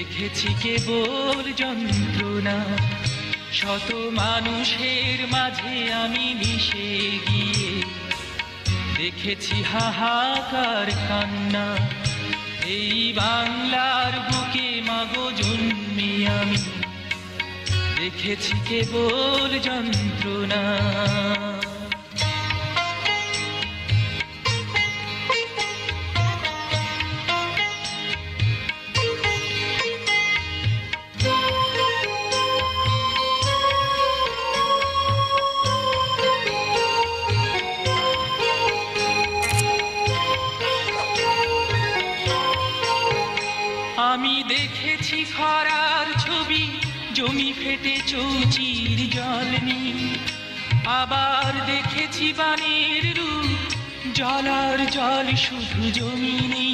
দেখেছি কেবল যন্ত্রণা। শত মানুষের মাঝে আমি মিশে গিয়ে দেখেছি হাহাকার কান্না। এই বাংলার বুকে মাগো জন্মে আমি। দেখেছি কেবল যন্ত্রণা। আমি দেখেছি খরার ছবি, জমি ফেটে চৌচির জল আবার দেখেছি বানের রূপ জলার জল শুধু জমিনি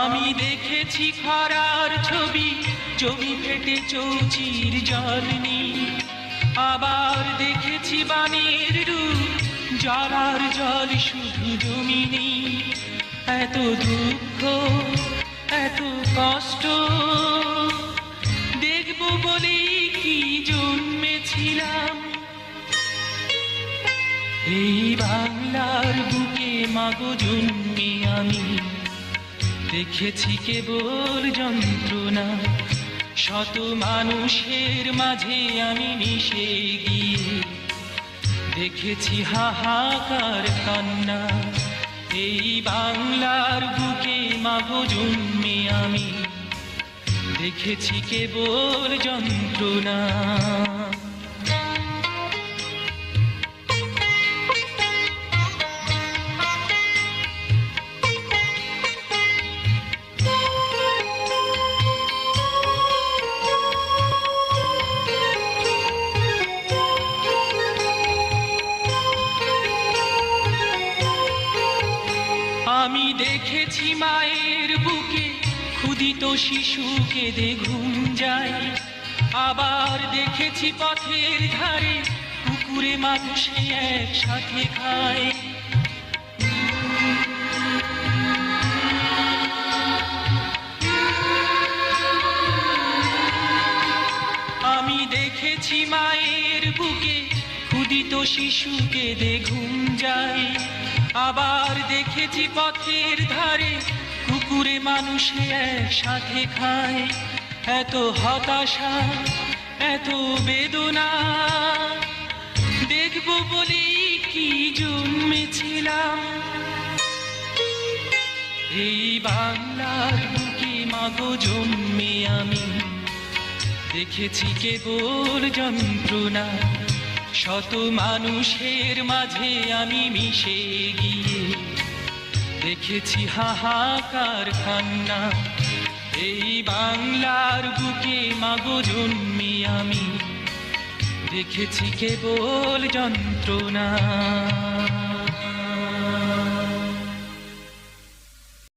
আমি দেখেছি খরার ছবি, জমি ফেটে চৌচির জল আবার দেখেছি বানের রূপ জলার জল শুধু জমিনি। এত দুঃখ, এত কষ্ট, দেখব বলেই কি জন্মেছিলাম। এই বাংলার বুকে মাগো জন্মে আমি। দেখেছি কেবল যন্ত্রণা, শত মানুষের মাঝে আমি মিশে গিয়ে দেখেছি হাহাকার কান্না। এই বাংলার বুকে মাগো জন্মে আমি। দেখেছি কেবল যন্ত্রণা। আমি দেখেছি মায়ের বুকে, ক্ষুদিত শিশু কেঁদে ঘুম যায়। আবার দেখেছি পথের ধারে, পুকুরে মানুষে একসাথে খায়। আমি দেখেছি মায়ের বুকে, ক্ষুদিত শিশুকে দে ঘুম যায়। আবার দেখেছি পথের ধারে কুকুরে মানুষে একসাথে খায়। এত হতাশা, এত বেদনা। দেখব বলেই কি জন্মেছিলাম। এই বাংলার বুকে মাগো জন্মে আমি। দেখেছি কেবল যন্ত্রণা। শত মানুষের মাঝে আমি মিশে গিয়ে দেখেছি হাহাকার কান্না এই বাংলার বুকে মাগো জন্মি আমি। দেখেছি কেবল যন্ত্রণা।